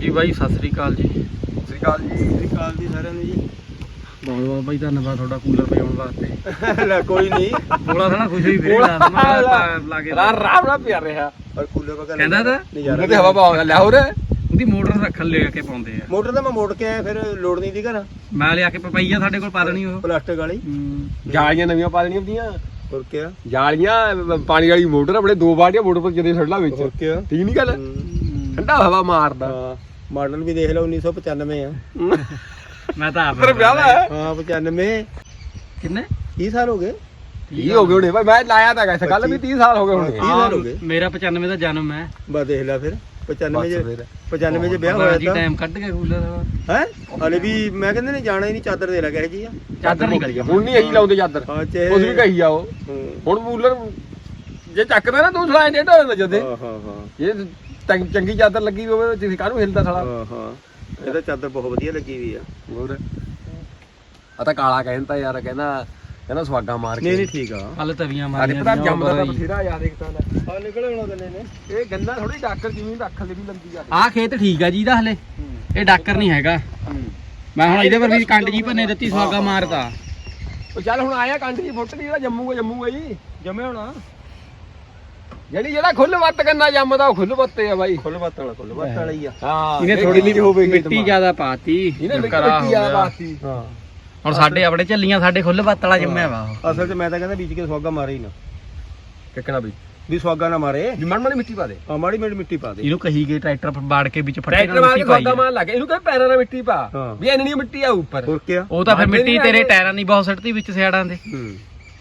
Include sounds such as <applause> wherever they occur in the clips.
ਜੀ ਬਾਈ ਸਤਿ ਸ੍ਰੀ ਅਕਾਲ ਜੀ। ਸਤਿ ਸ਼੍ਰੀ ਅਕਾਲ ਜੀ। ਸਤਿ ਸ਼੍ਰੀ ਅਕਾਲ ਜੀ ਸਾਰਿਆਂ ਨੂੰ ਜੀ। ਬਹੁਤ ਬਹੁਤ ਬਾਈ ਧੰਨਵਾਦ ਤੁਹਾਡਾ ਕੂਲਰ ਪਜਾਉਣ ਵਾਸਤੇ। <laughs> ਲੈ ਕੋਈ ਨਹੀਂ ਬੋਲਾ ਥਣਾ ਖੁਸ਼ ਹੋਈ ਫਿਰ ਲਾ ਕੇ ਰਾ ਰਾਮ ਨਾਲ ਪਿਆ ਰਿਹਾ। ਪਰ ਕੂਲਰ ਵਗਾ ਕਹਿੰਦਾ ਤਾਂ? ਨਜ਼ਾਰਾ ਤੇ ਹਵਾ ਪਾਉਂਦਾ ਲੈ ਹੋਰ ਉਹਦੀ ਮੋਟਰ ਰੱਖਣ ਲੈ ਕੇ ਪਾਉਂਦੇ ਆ। ਮੋਟਰ ਤਾਂ ਮੈਂ ਮੋੜ ਕੇ ਆਇਆ ਫਿਰ ਲੋੜ ਨਹੀਂ ਦੀ ਘਰ ਮੈਂ ਲਿਆ ਕੇ ਪਪਈਆ ਸਾਡੇ ਕੋਲ ਪਾ ਦੇਣੀ ਉਹ। ਪਲਾਸਟਿਕ ਵਾਲੀ। ਜਾਲੀਆਂ ਨਵੀਆਂ ਪਾ ਦੇਣੀਆਂ ਹੁੰਦੀਆਂ। ਹੋਰ ਕਿਆ? ਜਾਲੀਆਂ ਪਾਣੀ ਵਾਲੀ ਮੋਟਰ ਆਪਣੇ ਦੋ ਬਾਲਟੀਆਂ ਮੋਟਰ ਪਰ ਜਦੇ ਛੱਡਲਾ ਵਿੱਚ। ਹੋਰ ਕਿਆ? ਠੀਕ ਨਹੀਂ ਗੱਲ। ਠੰਡਾ ਹਵਾ ਮਾਰਦਾ। ਹਾਂ। ਮਾਡਲ ਵੀ ਦੇਖ ਲਓ 1995 ਆ। ਮੈਂ ਤਾਂ ਆਪ ਪਰ ਵਿਆਹ ਦਾ ਹੈ ਹਾਂ 95 ਕਿੰਨੇ? 30 ਸਾਲ ਹੋ ਗਏ। ਕੀ ਹੋ ਗਏ ਹੁਣੇ। ਭਾਈ ਮੈਂ ਲਾਇਆ ਤਾਂ ਗੈਸ ਕੱਲ ਵੀ 30 ਸਾਲ ਹੋ ਗਏ ਹੁਣੇ। 30 ਸਾਲ ਹੋ ਗਏ। ਮੇਰਾ 95 ਦਾ ਜਨਮ ਹੈ। ਬਸ ਦੇਖ ਲੈ ਫਿਰ 95 ਬਸ ਚ ਫਿਰ। 95 ਚ ਵਿਆਹ ਜੀ ਹੋਇਆ ਟਾਈਮ ਕੱਢ ਕੇ ਕੂਲਰ ਤਾਂ ਹੈ? ਹਲੇ ਵੀ ਮੈਂ ਕਹਿੰਦੇ ਨੇ ਜਾਣਾ ਹੀ ਨਹੀਂ ਚਾਦਰ ਦੇ ਲੱਗਾ ਜੀ ਆ। ਚਾਦਰ ਨਹੀਂ ਕਰੀ ਹੁਣ ਨਹੀਂ ਇਹੀ ਲਾਉਂਦੇ ਚਾਦਰ। ਉਸ ਵੀ ਕਹੀ ਜਾਓ। ਹੁਣ ਕੂਲਰ ਜੇ ਚੱਕਦਾ ਨਾ ਤੂੰ ਸਲਾਈ ਡੇਢ ਹੋ ਜਾਂਦਾ ਜਦੇ ਹਾਂ ਹਾਂ ਹਾਂ। ਇਹ ਚੰਗ- ਚੰਗੀ ਚਾਦਰ ਲੱਗੀ ਹੋਵੇ ਜਿਸ ਕਾਹਨੂੰ ਹਿਲਦਾ ਸਾਲਾ। ਹਾਂ ਹਾਂ। ਇਹਦਾ ਚਾਦਰ ਬਹੁਤ ਵਧੀਆ ਲੱਗੀ ਵੀ ਆ। ਹੋਰ? ਆ ਤਾਂ ਕਾਲਾ ਕਹਿੰਦਾ ਯਾਰ ਕਹਿੰਦਾ ਕਹਿੰਦਾ ਸਵਾਗਾ ਮਾਰ ਨਹੀਂ ਨਹੀਂ ਠੀਕ ਆ। ਹਲ ਤਵੀਆਂ ਅਰੇ ਮਾਰੀਆਂ ਪਤਾ ਦੀਆਂ, ਜੰਮਦਾ ਤਾਂ। ਬਥੇਰਾ ਯਾਰ ਇੱਕ ਤਾਂ ਲੈ। ਆ ਨਿਕਲੇ ਹੁਣ ਗੱਲੇ ਨੇ ਇਹ ਗੰਨਾ ਥੋੜੀ ਡਾਕਰ ਜ਼ਮੀਨ ਰੱਖ ਲਈ ਵੀ ਲੰਦੀ ਆ। ਆਹ ਖੇਤ ਠੀਕ ਆ ਜੀ ਦਾ ਹਲੇ। ਇਹ ਡਾਕਰ ਨਹੀਂ ਹੈਗਾ। ਮੈਂ ਹੁਣ ਇਹਦੇ ਪਰ ਵੀ ਕੰਡ ਜੀ ਭੰਨੇ ਦਿੱਤੀ ਸਵਾਗਾ ਮਾਰਦਾ ਉਹ ਚੱਲ ਹੁਣ ਆਇਆ ਕੰਡ ਜੀ ਫੁੱਟ ਦੀ ਜਿਹੜਾ ਜੰਮੂਗਾ ਜੰਮੂਗਾ ਜੀ। ਜਮੇ ਹੋਣਾ। ਜਿਹੜੀ ਜਿਹੜਾ ਖੁੱਲ ਵੱਤ ਕੰਨਾ ਜੰਮਦਾ ਉਹ ਖੁੱਲ ਵੱਤੇ ਆ ਬਾਈ। ਖੁੱਲ ਬੱਤ ਵਾਲਾ ਖੁੱਲ ਬੱਤ ਵਾਲਾ ਹੀ ਆ। ਹਾਂ ਇਹਨੇ ਇਹ ਥੋੜੀ ਕਿੰਨੀ ਹੋਵੇਗੀ ਮਿੱਟੀ ਜ਼ਿਆਦਾ ਪਾਤੀ ਇਹਨੇ ਮਿੱਟੀ ਕਰਾ ਆ। ਬਾਤੀ ਹਾਂ ਹੁਣ ਸਾਡੇ ਆਪਣੇ ਝੱਲੀਆਂ ਸਾਡੇ ਖੁੱਲ ਬੱਤ ਵਾਲਾ ਜੰਮਿਆ ਵਾ ਉਹ। ਅਸਲ 'ਚ ਮੈਂ ਤਾਂ ਕਹਿੰਦਾ ਬੀਜ ਕੇ ਸਵਾਗਾ ਮਾਰੇ ਹੀ ਨਾ। ਕਿੱਕਣਾ ਬਈ ਵੀ ਸਵਾਗਾ ਨਾ ਮਾਰੇ। ਵੀ ਮਣ ਮਣ ਮਿੱਟੀ ਪਾ ਦੇ। ਆ ਮਾੜੀ ਮੇੜੀ ਮਿੱਟੀ ਪਾ ਦੇ। ਇਹਨੂੰ ਕਹੀ ਗਏ ਟਰੈਕਟਰ ਪਰ ਬਾੜ ਕੇ ਵਿੱਚ ਫੱਟੇ ਟਰੈਕਟਰ ਨਾਲ ਮਾਰ ਮਿੱਟੀ ਕੇ ਪਾਈ ਸਵਾਗਾ ਆ। ਮਾਰ ਲੱਗੇ ਇਹਨੂੰ ਕਹੇ ਪੈਰਾਂ ਨਾਲ ਮਿੱਟੀ ਪਾ। ਹਾਂ। ਵੀ ਇੰਨੀ ਮਿੱਟੀ ਆ ਉੱਪਰ। ਹੋਰ ਕਿਆ? ਉਹ ਤਾਂ ਫਿਰ ਮਿੱਟੀ ਤੇਰੇ। ਟਾਇਰਾਂ ਦੀ ਬਹੁਤ ਸੱਟਦੀ ਵਿੱਚ ਸਿਆੜਾਂ ਦੇ। ਹੂੰ।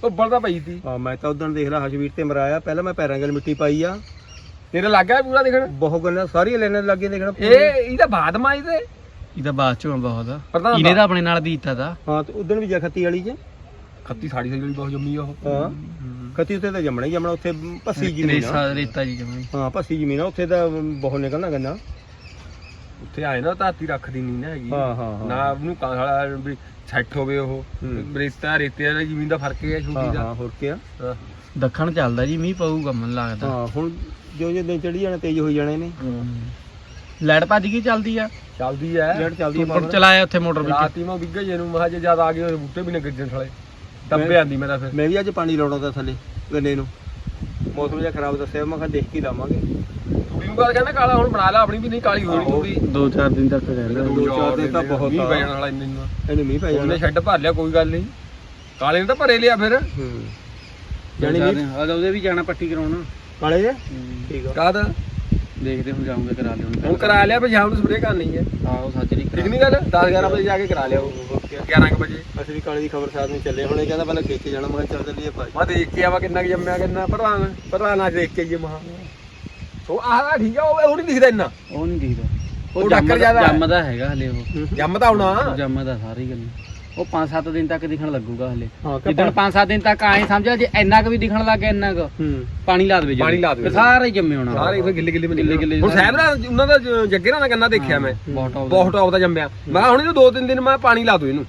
ਉੱਪਰ ਤਾਂ ਪਈ ਸੀ। ਹਾਂ ਮੈਂ ਤਾਂ ਉਦੋਂ ਦੇਖ ਲਾ ਹਸ਼ਵੀਰ ਤੇ ਮਰਾਇਆ। ਪਹਿਲਾਂ ਮੈਂ ਪੈਰਾਂ 'ਚ ਮਿੱਟੀ ਪਾਈ ਆ। ਤੇਰੇ ਲੱਗ ਗਿਆ ਪੂਰਾ ਦੇਖਣ? ਬਹੁਤ ਗੱਲਾਂ ਸਾਰੀਆਂ ਲੈਣੇ ਲੱਗੇ ਦੇਖਣਾ। ਇਹ ਇਹਦਾ ਬਾਦ ਮਾਈ ਤੇ ਇਹਦਾ ਬਾਅਦ ਚੋਂ ਬਹੁਤ। ਪ੍ਰਧਾਨ ਇਹਨੇ ਤਾਂ ਆਪਣੇ ਨਾਲ ਬੀਤਾ ਦਾ ਹਾਂ ਤੇ ਉਦੋਂ ਵੀ ਜਾ ਖੱਤੀ ਵਾਲੀ 'ਚ। ਖੱਤੀ ਸਾੜੀ ਸਾੜੀ ਬਹੁਤ ਜੰਮੀ ਆ ਉਹ। ਹਾਂ। ਖੱਤੀ ਉੱਤੇ ਤਾਂ ਜੰਮਣਾ ਹੀ ਜੰਮਣਾ ਉੱਥੇ ਭੱਸੀ ਜ਼ਮੀਨ ਆ। ਰੇਸਾ ਰੇਤਾ ਜੀ ਜਮੀ ਹਾਂ ਭੱਸੀ ਜ਼ਮੀਨ ਆ ਉੱਥੇ ਤਾਂ ਬਹੁਤ ਨਿਕਲਣਾ ਗੰਨਾ। ਉੱਥੇ ਆਏ ਨਾ ਧਾਤੀ ਰੱਖਦੀ ਨਹੀਂ ਨਾ ਹੈਗੀ। ਹਾਂ ਹਾਂ ਹਾਂ। ਨਾ ਉਹਨੂੰ ਕਾਹਲਾ ਵੀ ਸੈੱਟ ਹੋਵੇ ਉਹ। ਹੂੰ। ਰੇਤਾ ਰੇਤੇ ਵਾਲੀ ਜ਼ਮੀਨ ਦਾ ਫ਼ਰਕ ਹੈ ਹਾਂ ਛੋਟੀ ਦਾ। ਹਾਂ ਹੋਰ ਕਿਆ ਹਾਂ। ਦੱਖਣ ਚੱਲਦਾ ਜੀ ਮੀਂਹ ਪਊਗਾ ਮਨ ਲੱਗਦਾ। ਹਾਂ ਹੁਣ ਜੋ ਜੋ ਦਿਨ ਚੜੀ ਜਾਣੇ ਤੇਜ਼ ਹੋਈ ਜਾਣੇ ਨੇ। ਲੈਟ ਭੱਜ ਗਈ ਚੱਲਦੀ ਆ? ਚੱਲਦੀ ਐ ਲੈਟ ਚੱਲਦੀ ਹੁਣ ਚਲਾਇਆ ਉੱਥੇ ਮੋਟਰ ਵਿੱਚ। ਰਾਤੀ ਮੈਂ ਵਿੱਗੇ ਜੇ ਨੂੰ ਮਹਾ ਜੇ ਜ਼ਿਆਦਾ ਆ ਗਏ ਉਹ ਬੂਟੇ ਵੀ ਨਾ ਗੱਜਣ ਥਲੇ ਦੱਬੇ ਆਂਦੀ ਮੇਰਾ ਫਿਰ। ਮੈਂ ਵੀ ਅੱਜ ਪਾਣੀ ਲਾਉਣਾ ਤਾਂ ਥੱਲੇ ਗੰਨੇ ਨੂੰ। ਮੌਸਮ ਜਿਹਾ ਖਰਾਬ ਦੱਸਿਆ ਮੈਂ ਕਿਹਾ ਦੇਖ ਕੇ ਹੀ ਲਾਵਾਂਗੇ। ਗੱਲ ਕਹਿੰਦਾ ਕਾਲਾ ਹੁਣ ਬਣਾ ਲੈ ਆਪਣੀ ਵੀ ਨਹੀਂ ਕਾਲੀ ਹੋਣੀ ਤੂੜੀ ਦੋ ਚਾਰ ਦਿਨ ਤੱਕ ਰਹਿੰਦਾ ਦੋ ਚਾਰ ਦਿਨ ਤਾਂ ਬਹੁਤ ਮੀਂਹ ਆ। ਪੈ ਜਾਣ ਵਾਲਾ ਇੰਨੇ ਨੂੰ ਇਹਨੂੰ ਮੀਂਹ ਪੈ ਜਾਣਾ। ਉਹਨੇ ਸ਼ੈੱਡ ਭਰ ਲਿਆ ਕੋਈ ਗੱਲ ਨਹੀਂ। ਕਾਲੇ ਨੇ ਤਾਂ ਭਰੇ ਲਿਆ ਫਿਰ। ਹੂੰ। ਜਾਣੀ ਵੀ ਉਹਦੇ ਵੀ ਜਾਣਾ ਪੱਟੀ ਕਰਾਉਣਾ। ਕਾਲੇ ਜੇ? ਠੀਕ ਆ। ਕਾਹਦਾ? ਦੇਖਦੇ ਹੁਣ ਜਾਉਂਗੇ ਕਰਾ ਲਿਓ ਹੁਣ ਕਰਾ ਲਿਆ ਫਿਰ ਸ਼ਾਮ ਨੂੰ ਸਪਰੇਅ ਕਰਨੀ ਹੈ। ਆਹੋ ਸੱਚ ਨਹੀਂ ਠੀਕ ਨਹੀਂ ਗੱਲ? 10 11 ਵਜੇ ਜਾ ਕੇ ਕਰਾ ਲਿਆ ਉਹ। 11 ਕੁ ਵਜੇ। ਅਸੀਂ ਵੀ ਕਾਲੇ ਦੀ ਖਬਰ ਸਾਥ ਨੂੰ ਚੱਲੇ। ਹੁਣ ਇਹ ਕਹਿੰਦਾ ਪਹਿਲਾਂ ਖੇਤ 'ਚ ਜਾਣਾ ਮੈਂ ਚੱਲ ਚੱਲੀਏ ਭਾਈ ਮੈਂ ਦੇਖ ਕੇ ਆਵਾ ਕਿੰਨਾ ਕੁ ਜੰਮਿਆ ਕਿੰਨਾ ਪ੍ਰਧਾਨ ਪ੍ਰਧਾਨ ਅੱਜ ਦੇਖ ਕੇ ਆਈਏ ਮਹਾ। ਉਹ ਆਹ ਠੀਕ ਆ ਉਹ ਉਹ ਨਹੀਂ ਦਿਖਦਾ ਇੰਨਾ। ਉਹ ਨਹੀਂ ਦਿਖਦਾ। ਉਹ ਡਾਕਰ ਜ਼ਿਆਦਾ ਹੈ। ਜੰਮਦਾ ਹੈਗਾ ਹਲੇ ਉਹ। ਜੰਮਦਾ ਹੋਣਾ। ਉਹ ਜੰਮਦਾ ਸਾਰੀ ਗੱਲ। ਉਹ 5-7 ਦਿਨ ਤੱਕ ਦਿਖਣ ਲੱਗੂਗਾ ਹਲੇ। ਹਾਂ ਜਿੱਦਣ 5-7 ਦਿਨ ਤੱਕ ਆਏ ਸਮਝ ਜੇ ਇੰਨਾ ਕੁ ਵੀ ਦਿਖਣ ਲੱਗ ਗਿਆ ਇੰਨਾ ਕੁ ਹੂੰ। ਪਾਣੀ ਲਾ ਦੇਵੇ ਪਾਣੀ ਲਾ ਦੇਵੇ। ਫਿਰ ਸਾਰੇ ਹੀ ਜੰਮੇ ਹੋਣਾ। ਸਾਰੇ ਫਿਰ ਗਿੱਲੇ ਗਿੱਲੇ ਗਿੱਲੇ ਗਿੱਲੇ ਹੁਣ ਸਾਹਿਬ ਦਾ ਉਹਨਾਂ ਦਾ ਜ- ਜੱਗੇ ਨਾਲ ਗੰਨਾ ਦੇਖਿਆ ਮੈਂ। ਬਹੁਤ ਟੌਪ ਬਹੁਤ ਟੌਪ ਦਾ ਜੰਮਿਆ। ਮੈਂ ਕਿਹਾ ਹੁਣ ਇਹਨੂੰ ਦੋ ਤਿੰਨ ਦਿਨ ਮੈਂ ਪਾਣੀ ਲਾ ਦੂ ਇਹਨੂੰ।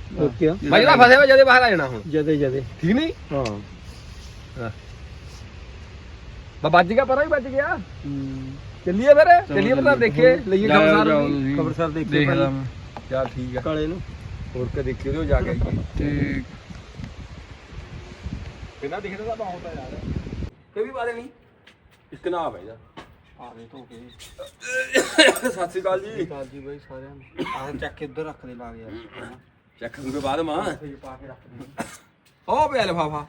ਮੈਂ ਜਿਹੜਾ ਫਸਿਆ ਹੋਇਆ ਜਦੇ ਬਾਹਰ ਆ ਜਾਣਾ ਹੁਣ। ਜਦੇ ਜਦੇ ਠੀਕ ਨਹੀਂ? ਹਾਂ। ਬਾ ਵੱਜ ਗਿਆ ਪਰਾਂ ਹੀ ਵੱਜ ਗਿਆ। ਚੱਲੀਏ ਫਿਰ ਚੱਲੀਏ ਪਤਾ ਦੇਖੀਏ ਲਈਏ ਖਬਰ ਖਬਰ ਸਰ ਦੇਖੇ ਦੇਖਦਾ ਮੈਂ ਚੱਲ ਠੀਕ ਆ। ਕਾਲੇ ਨੂੰ। ਹੋਰ ਕੇ ਦੇਖੀਏ ਉਹਦੇ ਜਾ ਕੇ ਆਈਏ। ਤੇ ਬਿਨਾਂ ਦਿਖਦਾ ਤਾਂ ਬਹੁਤ ਆ ਯਾਰ। ਕੋਈ ਵੀ ਬਾਤ ਨਹੀਂ। ਇੱਕ ਨਾ ਆ ਜਾ ਆਵੇ ਧੋ ਕੇ। ਸਤਿ ਸ਼੍ਰੀ ਅਕਾਲ ਜੀ। ਕਾਲ ਜੀ ਬਾਈ ਸਾਰਿਆਂ ਨੂੰ। ਆਹ ਚੱਕ ਕੇ ਉੱਧਰ ਰੱਖ ਦੇ ਲਾ ਗਿਆ ਚੱਕ ਦੂਗੇ ਬਾਅਦ ਮਾਂ। ਫੇਰ ਪਾ ਕੇ ਰੱਖ ਦੇ। ਉਹ ਪਿਆ ਲਫਾਫਾ।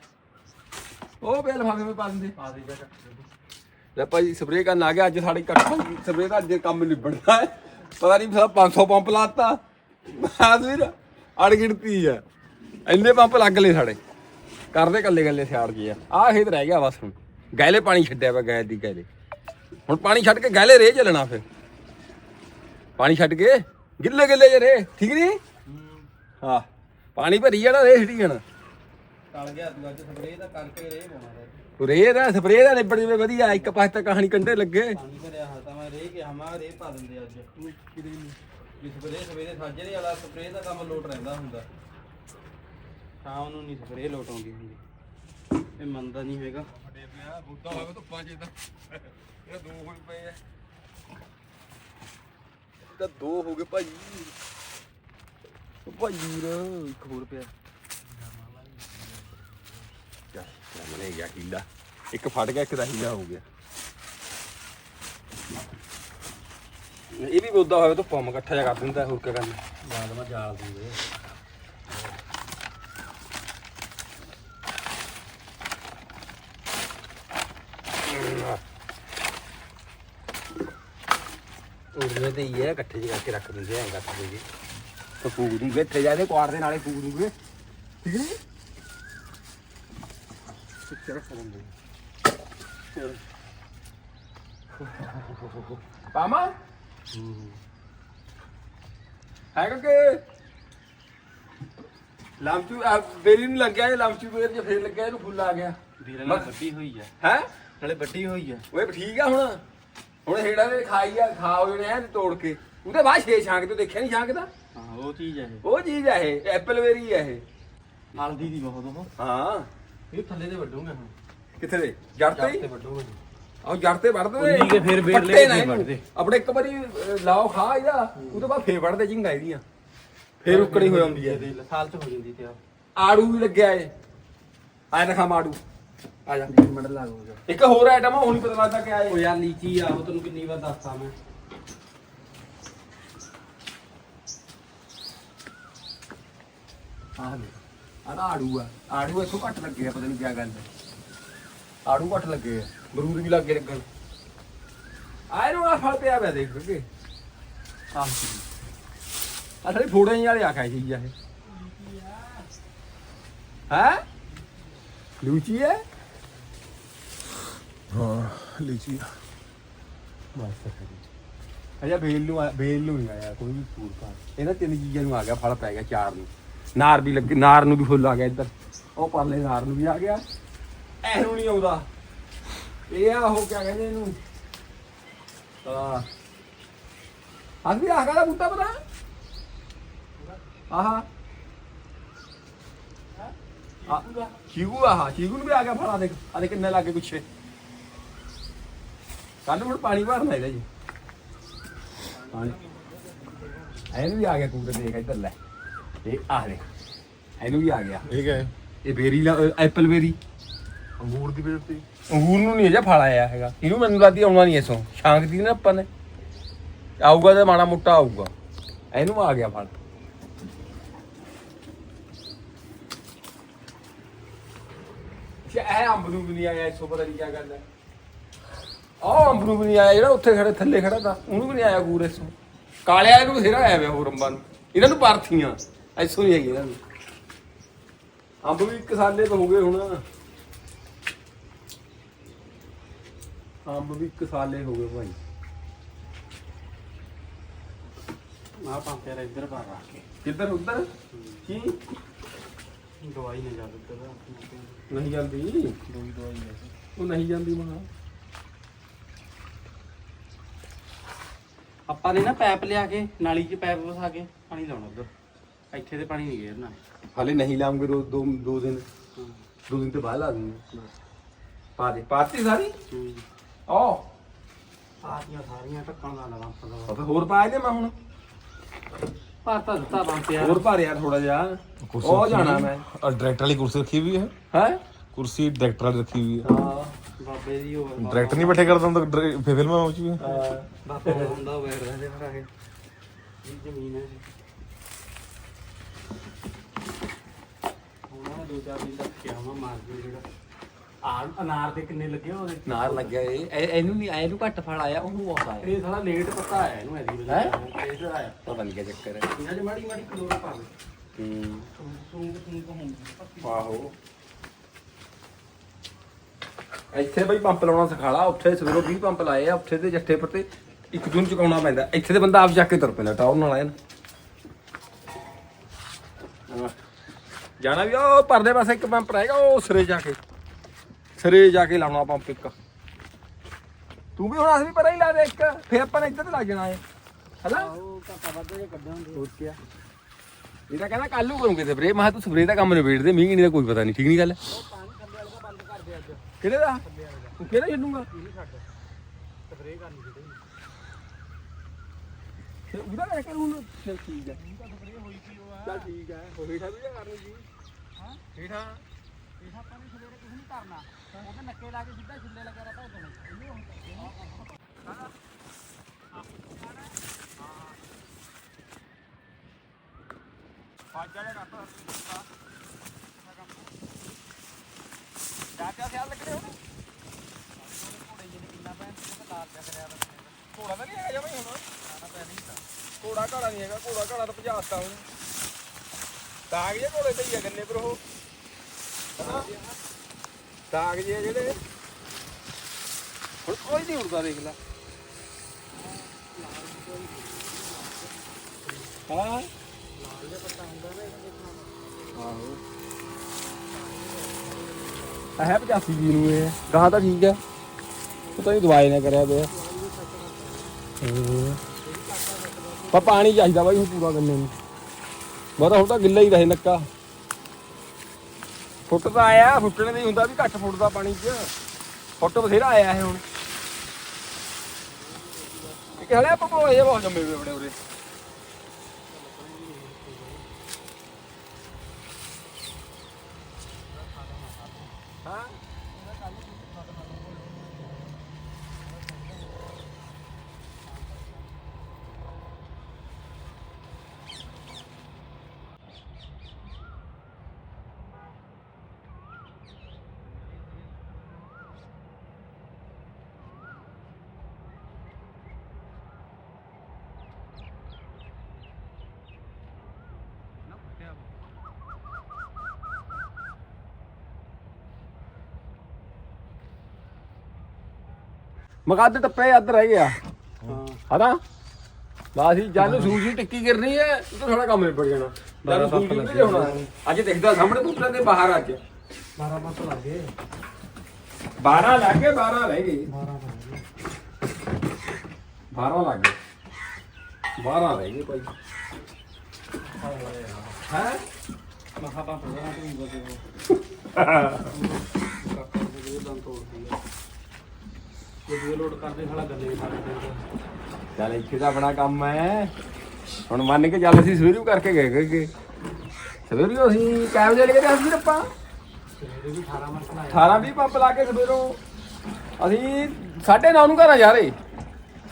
ਉਹ ਪਿਆ ਲਫਾਫੇ ਵਿੱਚ ਪਾ ਦਿੰਦੇ। ਪਾ ਦੇ ਜਾ ਲੈ ਭਾਈ ਸਪਰੇਅ ਕਰਨ ਆ ਗਿਆ, ਅੱਜ ਸਾਡੇ ਇਕੱਠਾ ਸਪਰੇਅ ਦਾ ਅੱਜ ਕੰਮ ਨਿਬੜਦਾ ਹੈ। ਪਤਾ ਨਹੀਂ ਸਾਲਾ 500 ਪੰਪ ਲਾਤਾ। ਬਾਸ ਵੀਰ ਅੜ ਗਿਣਤੀ ਆ ਇੰਨੇ ਪੰਪ ਲੱਗ ਲਏ ਸਾਡੇ। ਕਰਦੇ ਕੱਲੇ ਕੱਲੇ ਸਿਆੜ ਜੀ ਆ। ਆਹ ਖੇਤ ਰਹਿ ਗਿਆ ਬਸ ਹੁਣ। ਗੈਲੇ ਪਾਣੀ ਛੱਡਿਆ ਵਾ ਗੈਲ ਦੀ ਗੈਲੇ ਹੁਣ ਪਾਣੀ ਛੱਡ ਕੇ ਗੈਲੇ ਰੇ ਚੱਲਣਾ ਫਿਰ। ਪਾਣੀ ਛੱਡ ਕੇ? ਗਿੱਲੇ ਗਿੱਲੇ ਜੇ ਰੇ ਠੀਕ ਨਹੀਂ? ਹਾਂ। ਪਾਣੀ ਭਰੀ ਜਾਣਾ ਰੇ ਛੱਡੀ ਜਾਣਾ। ਟਲ ਗਿਆ ਤੂੰ ਅੱਜ ਸਪਰੇਅ ਦਾ ਕਰਕੇ ਰੇ ਪਾਉਣਾ ਰੇ ਦਾ ਸਪਰੇਅ ਦਾ ਨਿਬੜ ਜਵੇ ਵਧੀਆ ਇੱਕ ਪਾਸੇ ਤਾਂ ਕਹਾਣੀ ਕੰਡੇ ਲੱਗੇ। ਪਾਣੀ ਭਰਿਆ ਹਾਂ ਤਾਂ ਮੈਂ ਰੇ ਕਿ ਹਮਾ ਰੇ ਪਾ ਦਿੰਦੇ ਅੱਜ। ਤੂੰ ਕਿਤੇ ਨਹੀਂ। ਵੀ ਸਪਰੇਅ ਸਵੇਰੇ ਸਾਜਰੇ ਵਾਲਾ ਸਪਰੇਅ ਦਾ ਕੰਮ ਲੋਟ ਰਹਿੰਦਾ ਹੁੰਦਾ। ਸ਼ਾਮ ਨੂੰ ਨਹੀਂ ਸਪਰੇਅ ਲੋਟ ਆਉਂਦੀ ਹੁੰਦੀ। ਇਹ ਮੰਨਦਾ ਨਹੀਂ ਹੈਗਾ। ਵੱਡੇ ਪਿਆ ਬੁੱਧਾ ਹੋਵੇ ਧੁੱਪਾਂ ਚ ਤਾਂ। ਇਹ ਦੋ ਹੋਈ ਪਏ ਆ। ਤਾਂ ਦੋ ਹੋ ਗਏ ਭਾਈ। ਉਹ ਭਾਈ ਇੱਕ ਹੋਰ ਪਿਆ। ਮਨੇ ਗਿਆ ਹੀਲਾ। ਇੱਕ ਫੜ ਗਿਆ ਇੱਕ ਦਾ ਹੀਲਾ ਹੋ ਗਿਆ। ਇਹ ਵੀ ਬੋਦਾ ਹੋਇਆ ਤਾਂ ਪੰਮ ਇਕੱਠਾ ਜਿਹਾ ਕਰ ਦਿੰਦਾ ਹੋਰ ਕੀ ਕਰਨਾ। ਬਾਦ ਮੈਂ ਜਾਲ ਦੂੰਗੇ ਉੜਨੇ ਤੇ ਹੀ ਹੈ ਇਕੱਠੇ ਜਿਹੇ ਕਰਕੇ ਰੱਖ ਦਿੰਦੇ ਐਂ ਕਰ ਦਿੰਦੇ ਤਾਂ ਫੂਕ ਦੂੰਗੇ ਇੱਥੇ ਜਾ ਕੇ ਕੁਆੜ ਦੇ ਨਾਲੇ ਫੂਕ ਦੂੰਗੇ ਠੀਕ ਨਹੀਂ ਸਿੱਕੇ ਰੱਖ ਦਿੰਦੇ ਪਾਮਾ ਹੈਗਾ ਲਾਮਚੂ ਆ ਬੇਰੀ ਨੂੰ ਲੱਗਿਆ ਇਹ ਲਾਮਚੂ ਬੇਰ ਜੇ ਫੇਰ ਲੱਗਿਆ ਇਹਨੂੰ ਫੁੱਲ ਆ ਗਿਆ ਵੀਰੇ ਨਾਲ ਵੱਡੀ ਹੋਈ ਆ। ਹੈ ਨਾਲੇ ਵੱਡੀ ਹੋਈ ਆ। ਓਏ ਠੀਕ ਆ ਹੁਣ? ਹੁਣ ਹੇੜਾ ਦੇ ਖਾਈ ਆ ਖਾ ਹੋ ਜਣੇ ਐਨ ਤੋੜ ਕੇ। ਉਹਦੇ ਬਾਅਦ ਛੇ ਛਾਂਕ ਤੇ ਦੇਖਿਆ ਨਹੀਂ ਛਾਂਕਦਾ ਹਾਂ ਉਹ ਚੀਜ਼ ਆ ਇਹ। ਉਹ ਚੀਜ਼ ਆ ਇਹ ਐਪਲ ਵੇਰੀ ਆ ਇਹ। ਹਲਦੀ ਦੀ ਬਹੁਤ ਉਹ। ਹਾਂ। ਇਹ ਥੱਲੇ ਤੇ ਵੱਡੂਗਾ ਹੁਣ। ਕਿੱਥੇ ਦੇ? ਜੜ ਤੇ ਤੇ ਵੱਡੂਗਾ ਆਹ ਜੜ ਤੇ ਵੜਦੇ ਨੇ। ਉੱਨੀ ਕੇ ਫੇਰ ਵੇਰ ਲੈ ਪੱਤੇ ਕੇ ਨਾ ਇਹਨੂੰ। ਵੱਢਦੇ। ਆਪਣੇ ਇੱਕ ਵਾਰੀ ਅਹ, ਲਾਓ ਖਾ ਇਹਦਾ। ਉਹਦੇ ਬਾਅਦ ਫੇਰ ਵੜਦੇ ਝਿੰਗਾ ਇਹਦੀਆਂ। ਫੇਰ ਉੱਕੜੀ ਹੋ ਜਾਂਦੀ ਹੈ। ਇਹਦੇ ਸਾਲ ਚ ਹੋ ਜਾਂਦੀ ਤੇ ਆ। ਆੜੂ ਵੀ ਲੱਗਿਆ ਏ। ਆਇਆ ਨਾ ਖਾ ਮਾੜੂ ਆ ਜਾ। ਮਿੰਟ ਲੱਗ ਹੋ ਇੱਕ ਹੋਰ ਆਈਟਮ ਆ ਹੁਣ ਨਹੀਂ ਪਤਾ ਲੱਗਦਾ ਕਿ ਉਹ ਆਏ ਯਾਰ ਲੀਚੀ ਆ ਉਹ ਤੈਨੂੰ ਕਿੰਨੀ ਵਾਰ ਦੱਸਤਾ ਮੈਂ। ਆਹ ਲੈ ਤਾਂ ਆੜੂ ਆ। ਆੜੂ ਇੱਥੋਂ ਘੱਟ ਲੱਗੇ ਆ ਪਤਾ ਨਹੀਂ ਕੀ ਗੱਲ ਹੈ ਆੜੂ ਘੱਟ ਲੱਗੇ ਆ। ਬਰੂਦ ਵੀ ਲੱਗੇ ਲੱਗਣ। ਆਏ ਨੂੰ ਆ ਫਲ ਪਿਆ ਪਿਆ ਦੇਖ ਕੇ ਆਹ ਆ ਸਾਰੇ ਫੋੜੇ ਜਿਹੇ ਵਾਲੇ ਆਖਿਆ ਸੀ ਇਹ। ਹੈ? ਲੂਚੀ ਹੈ? ਹਾਂ ਲੀਚੀ ਬਸ ਅਜਾ ਬੇਲ ਨੂੰ ਆ- ਬੇਲ ਨੂੰ ਨਹੀਂ ਆਇਆ ਕੋਈ ਵੀ ਪਾ। ਇਹਨਾਂ ਤਿੰਨ ਚੀਜ਼ਾਂ ਨੂੰ ਆ ਗਿਆ ਫਲ ਪੈ ਗਿਆ ਚਾਰ ਨੂੰ। ਨਾਰ ਵੀ ਲੱਗੇ, ਨਾਰ ਨੂੰ ਵੀ ਫੁੱਲ ਆ ਗਿਆ ਇੱਧਰ। ਉਹ ਪਰਲੇ ਨਾਰ ਨੂੰ ਵੀ ਆ ਗਿਆ। ਐ ਨੂੰ ਨਹੀਂ ਆਉਂਦਾ। ਇਹ ਆ ਉਹ ਕਿਆ ਕਹਿੰਦੇ ਇਹਨੂੰ? ਆ ਹਾਂ ਵੀ ਆ ਗਿਆ ਬੂਟਾ ਪਤਾ? ਆਹਾ। ਚੀਗੂ ਆਹਾ। ਚੀਗੂ ਨੂੰ ਵੀ ਆ ਗਿਆ ਫਲ ਦੇਖ। ਆ ਦੇਖ ਕਿੰਨੇ ਲੱਗੇ ਪਿੱਛੇ। ਕੱਲ ਹੁਣ ਪਾਣੀ ਭਰਨਾ ਇਹਦਾ ਜੀ। ਪਾਣੀ। ਇਹਨੂੰ ਵੀ ਆ ਗਿਆ ਕੂੜੇ ਦੇਖ ਇੱਧਰ ਲੈ। ਇਹ ਆ ਦੇ ਇਹਨੂੰ ਵੀ ਆ ਗਿਆ। ਇਹ ਹੈ। ਇਹ ਬੇਰੀ ਐਪਲ ਬੇਰੀ। ਅੰਗੂਰ ਦੀ ਬੇਰਤੀ ਅੰਗੂਰ ਨੂੰ ਨਹੀਂ ਅਜੇ ਫਲ ਆਇਆ ਹੈਗਾ। ਇਹਨੂੰ ਮੈਨੂੰ ਲੱਗਦੀ ਆਉਣਾ ਨਹੀਂ ਇਸੋਂ ਸ਼ਾਂਕ ਦੀ ਨਾ ਆਪਾਂ ਨੇ। ਆਊਗਾ ਤੇ ਮਾੜਾ ਮੋਟਾ ਆਊਗਾ। ਇਹਨੂੰ ਆ ਗਿਆ ਫਲ। ਇਹ ਅੰਬ ਨੂੰ ਵੀ ਨਹੀਂ ਆਇਆ ਇਸੋਂ ਪਤਾ ਨਹੀਂ ਕੀ ਗੱਲ ਹੈ। ਆਹ ਅੰਬ ਨੂੰ ਵੀ ਨਹੀਂ ਆਇਆ ਜਿਹੜਾ ਉੱਥੇ ਖੜੇ ਥੱਲੇ ਖੜਾ ਤਾ ਉਹਨੂੰ ਵੀ ਨਹੀਂ ਆਇਆ ਗੂਰ ਇਸੋਂ ਕਾਲਿਆ ਇਹਨੂੰ ਬਥੇਰਾ ਆਇਆ ਵੇ ਹੋਰ ਅੰਬਾਂ ਨੂੰ। ਇਹਨਾਂ ਨੂੰ ਪਾਰਥੀਆਂ। ਇਸੋਂ ਨਹੀਂ ਹੈਗੀ ਇਹਨਾਂ ਨੂੰ ਅੰਬ ਵੀ ਇੱਕ ਸਾਲੇ ਤੋਂ ਹੋ ਗਏ ਹੁਣ। ਅੰਬ ਵੀ ਇੱਕ ਸਾਲੇ ਹੋ ਗਏ ਭਾਈ। ਆ ਪੰਪਿਆ ਰ ਇੱਧਰ ਬਾਹਰ ਰੱਖ ਕੇ। ਕਿੱਧਰ ਉੱਧਰ? ਕੀ? ਦਵਾਈ ਨਹੀਂ ਜਾਂਦੀ ਤੇ ਨਹੀਂ ਜਾਂਦੀ। ਦੋਈ ਦਵਾਈ ਹੈ ਉਹ ਨਹੀਂ ਜਾਂਦੀ ਮਹਾ ਆਪਾਂ ਨੇ ਨਾ ਪੈਪ ਲਿਆ ਕੇ ਨਾਲੀ 'ਚ ਪੈਪ ਵਸਾ ਕੇ ਪਾਣੀ ਲਾਉਣਾ ਉਧਰ। ਇੱਥੇ ਤੇ ਪਾਣੀ ਨਹੀਂ ਗੇਰਨਾ ਹਾਲੇ ਨਹੀਂ ਲਾਉਂਗੇ ਦੋ ਦੋ ਦੋ ਦਿਨ। ਦੋ ਦਿਨ ਤੋਂ ਬਾਅਦ ਲਾ ਦੂੰਗੇ। ਪਾ ਦੇ। ਪਾਤੀ ਸਾਰੀ? ਹੂੰ। ਓ ਸਾਰੀਆਂ ਸਾਰੀਆਂ ਟੱਕਣ ਦਾ ਲਗਾ ਪਤਾ ਹੋਰ ਪਾ ਦੇ ਮੈਂ ਹੁਣ। ਪਾਤਾ ਦਿੱਤਾ ਬੰਦ ਯਾਰ। ਹੋਰ ਭਰ ਯਾਰ ਥੋੜਾ ਜਿਹਾ। ਕੁਰਸੀ ਉਹ ਰੱਖੀ ਜਾਣਾ ਹੋਈ। ਮੈਂ। ਹੈ। ਆਹ ਡਾਇਰੈਕਟਰ ਵਾਲੀ ਕੁਰਸੀ ਰੱਖੀ ਹੋਈ ਹੈ। ਹੈ? ਕੁਰਸੀ ਡਾਇਰੈਕਟਰ ਵਾਲੀ ਰੱਖੀ ਹੋਈ ਹੈ। ਬਾਬੇ ਦੀ ਹੋਰ ਡਾਇਰੈਕਟਰ ਨਹੀਂ ਬੈਠੇ ਕਰਦਾ ਹੁੰਦਾ। ਡਾਇਰੈ- ਫਿਰ ਫਿਲਮਾਂ ਵਿੱਚ ਵੀ। ਬਾਬਾ ਹੁੰਦਾ ਵੈਰ ਰਹਿੰਦੇ ਫਿਰ ਆਗੇ ਇਹ ਜ਼ਮੀਨ ਹੈ ਦੋ ਚਾਰ ਦਿਨ ਤੱਕ ਕਿਹਾ ਮੈਂ ਮਾਰ ਦਿਓ ਜਿਹੜਾ। ਆ ਅਨਾਰ ਦੇ ਕਿੰਨੇ ਲੱਗੇ ਉਹਦੇ? ਨਾਰ ਲੱਗਿਆ ਇਹ। ਇਹ- ਇਹਨੂੰ ਨਹੀਂ ਇਹਨੂੰ ਘੱਟ ਫਲ ਆਇਆ ਉਹਨੂੰ ਆਉਂਦਾ ਹੈ ਇਹ ਸਾਲਾ ਲੇਟ ਪਤਾ ਆਇਆ ਇਹਨੂੰ ਐਦੀ ਵਜ੍ਹਾ ਹੈਂ? ਇਹ ਤਾਂ ਆਇਆ। ਪਤਾ ਨਹੀਂ ਕੀ ਚੱਕਰ ਹੈ ਇਹਨਾਂ ਦੀ ਮਾੜੀ ਮਾੜੀ ਕਲੋਰ ਪਾ ਦੇ। ਹੂੰ। ਸੂੰਗ ਸੂੰਗ ਹੁੰਦੀ ਆਹੋ। ਇੱਥੇ ਬਈ ਪੰਪ ਲਾਉਣਾ ਸਿਖਾ ਲਾ ਉੱਥੇ ਸਵੇਰੋਂ 20 ਪੰਪ ਲਾਏ ਆ। ਉੱਥੇ ਤੇ ਜੱਠੇ ਪਰ ਤੇ ਇੱਕ ਦਿਨ ਚੁਕਾਉਣਾ ਪੈਂਦਾ। ਇੱਥੇ ਤੇ ਬੰਦਾ ਆਪ ਜਾ ਕੇ ਤੁਰ ਪੈਂਦਾ ਟਾਉਰ ਨਾਲ ਆਇਆ ਨਾ। ਜਾਣਾ ਵੀ, ਉਹ ਪਰਲੇ ਪਾਸੇ ਇੱਕ ਪੰਪ ਰਹੇਗਾ ਉਹ ਸਿਰੇ ਜਾ ਕੇ। ਸਿਰੇ ਜਾ ਕੇ ਲਾਉਣਾ ਪੰਪ ਇੱਕ। ਤੂੰ ਵੀ ਹੁਣ ਅਸੀਂ ਪਰਾਂ ਹੀ ਲਾ ਦੇ ਇੱਕ, ਫੇਰ ਆਪਾਂ ਨੇ ਇੱਧਰ ਲੱਗ ਜਾਣਾ ਹੈ ਹਲਾ ਉਹ ਘਾਟਾ ਵੱਧ ਜੇ ਕੱਢਿਆ ਹੋਰ ਕੀ ਇਹ ਤਾਂ ਕਹਿੰਦਾ ਕੱਲ ਨੂੰ ਕਰੂੰਗੇ ਤੇ ਮੈਂ ਕਿਹਾ ਤੂੰ ਸਪਰੇ ਦਾ ਕੰਮ ਨਿਬੇੜ ਦੇ ਮੀਂਹ ਕਿੰਨੀ ਦਾ ਕੋਈ ਪਤਾ ਨਹੀਂ ਠੀਕ ਨਹੀਂ ਗੱਲ? ਕਿਹੜੇ ਦਾ? ਤੂੰ ਕਿਹੜਾ ਛੱਡੂਗਾ? ਸਪਰੇਅ ਕਰਨੀ ਕਿਤੇ ਉਹਦਾ ਕਹਿ ਠੀਕ ਹੈ ਚੱਲ ਠੀਕ ਹੈ ਹੋ ਹੇਠਾਂ ਵੀ ਕਰਨੀ ਜੀ ਹਾਂ? ਹੇਠਾਂ। ਇਹ ਆਪਾਂ ਨੇ ਸਵੇਰੇ ਕੁਝ ਨਹੀਂ ਕਰਨਾ। ਉਹਦੇ ਨੱਕੇ ਲਾ ਕੇ ਸਿੱਧਾ ਛਿੱਲੇ ਲੱਗਾ ਰਹਾ ਭੌਂ ਇਹਨੂੰ ਹੁਣ ਫਾਜ ਵਾਲੇ ਕਰਦਾ ਚਾਚਾ ਸਿਆਲ ਲੱਗਦੇ ਹੁਣ ਘੋੜੇ ਜਿਹਨੇ ਕਿੰਨਾ ਪੈਣ ਤੇ ਤਾਰ ਚੱਕ ਬਸ ਘੋੜਾ ਤਾਂ ਨਹੀਂ ਹੈਗਾ ਜਮਾਈ ਹੁਣ। ਨਾ ਪੈ ਨਹੀਂ ਤਾਂ। ਘੋੜਾ ਘਾੜਾ ਨਹੀਂ ਹੈਗਾ ਘੋੜਾ ਘਾੜਾ ਤਾਂ ਭਜਾਤਾ ਹੁਣ ਦਾਗ ਜੇ ਘੋੜੇ ਤੇ ਹੀ ਆ ਗੰਨੇ ਪਰ ਉਹ? ਹਨਾ? ਦਾਗ ਜੇ ਜਿਹੜੇ। ਹੁਣ ਕੋਈ ਨਹੀਂ ਉੜਦਾ ਦੇਖ ਲੈ। ਹਾਂ। ਲਾਲ ਜਿਹਾ ਹੈ 85 ਜੀ ਨੂੰ ਇਹ। ਗਾਂ ਤਾਂ ਠੀਕ ਹੈ ਉਹ ਤਾਂ ਦਵਾਈ ਨਾ ਕਰਿਆ ਪਿਆ। ਪਰ ਪਾਣੀ ਚਾਹੀਦਾ ਬਾਈ ਹੁਣ ਪੂਰਾ ਗੰਨੇ ਨੂੰ। ਬਹੁਤਾ ਹੁਣ ਤਾਂ ਗਿੱਲਾ ਹੀ ਰਹੇ ਨੱਕਾ। ਫੁੱਟ ਤਾਂ ਆਇਆ, ਫੁੱਟਣੇ ਨਹੀਂ ਹੁੰਦਾ ਵੀ ਘੱਟ ਫੁੱਟਦਾ ਪਾਣੀ 'ਚ। ਫੁੱਟ ਬਥੇਰਾ ਆਇਆ ਇਹ ਹੁਣ। ਇੱਕ ਹਲੇ ਆਪਾਂ ਭੋਲੇ ਬਹੁਤ ਜੰਮੇ ਹੋਏ ਬੜੇ ਉਰੇ। ਮਕਾਦ ਟੱਪੇ ਅੱਧ ਰਹਿ ਗਿਆ। ਹਾਂ ਹਨਾ? ਬਾਸੀ ਜਨ ਸੂਜੀ ਟਿੱਕੀ ਕਰਨੀ ਹੈ ਤਾਂ ਥੋੜਾ ਕੰਮ ਨਿਬੜ ਜਾਣਾ। ਜਨ ਸੂਜੀ ਨਹੀਂ ਲਿਆਉਣਾ। ਅੱਜ ਦੇਖਦਾ ਸਾਹਮਣੇ ਪੁੱਤਰਾਂ ਦੇ ਬਾਹਰ ਅੱਜ। 12 ਪੱਤ ਲੱਗੇ। 12 ਲੱਗ ਗਏ 12 ਰਹਿ ਗਏ। 12 ਲੱਗੇ 12 ਲੱਗ ਗਏ। 12 ਰਹਿ ਗਏ ਭਾਈ। ਹੈ? ਮਖਾ ਪਾ ਪੜਾ ਤੂੰ ਬਸੇ। ਕਾਕਾ ਦੇ ਦੰਦ ਤੋੜਦੀ ਆ ਦੂਏ ਲੋਡ ਕਰਦੇ ਸਾਲਾ ਗੱਲੇ ਚੱਲ ਇੱਥੇ ਤਾਂ ਆਪਣਾ ਕੰਮ ਹੈ। ਹੁਣ ਮੰਨ ਕੇ ਚੱਲ ਅਸੀਂ ਸਵੇਰੂ ਕਰਕੇ ਗਏ ਗਏ ਸਵੇਰੂ ਅਸੀਂ ਕੈਬ ਜੇ ਲਗੇ ਤੇ ਅਸੀਂ ਆਪਾਂ। ਸਵੇਰੇ ਵੀ 18 ਮਿੰਟ ਲਾਇਆ 18 20 ਪੰਪ ਲਾ ਕੇ ਸਵੇਰੋਂ ਅਸੀਂ 9:30 ਨੂੰ ਘਰਾਂ ਜਾ ਰਹੇ।